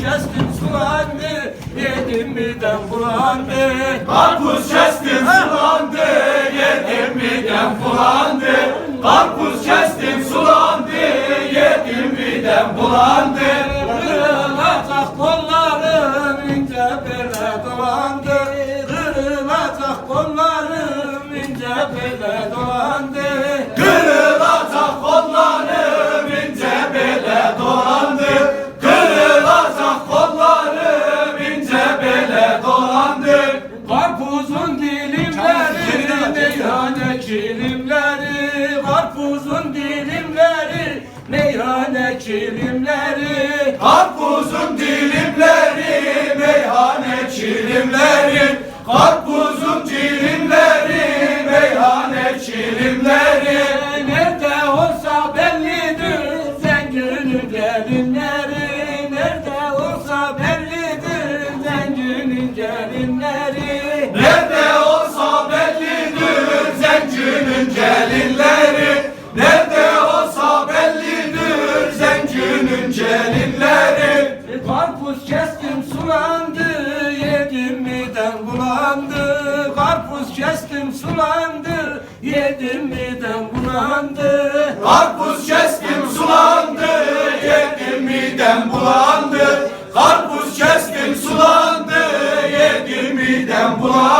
kestim sulandı Yedim midem bulandı Karpuz kestim sulandı, yedim midem bulandı. Karpuz kestim sulandı, yedim midem bulandı. Kırılacak kollarım ince bele dolandı Kırılacak kollarım ince bele dolandı Karpuzun dilimleri meyhane kilimleri Karpuzun dilimleri meyhane kilimleri Karpuzun dilimleri, meyhane çilimleri. Karpuzun dilimleri, meyhane çilimleri. Nerede olsa bellidir zenginin gelinleri Nerede olsa bellidir zenginin gelinleri gönlümün ceninleri e, Karpuz kestim sulandı. Yedim midem bulandı. Karpuz kestim sulandı. Yedim midem bulandı. Karpuz kestim sulandı. Yedim midem bulandı. Karpuz kestim sulandı. Yedim midem bulandı.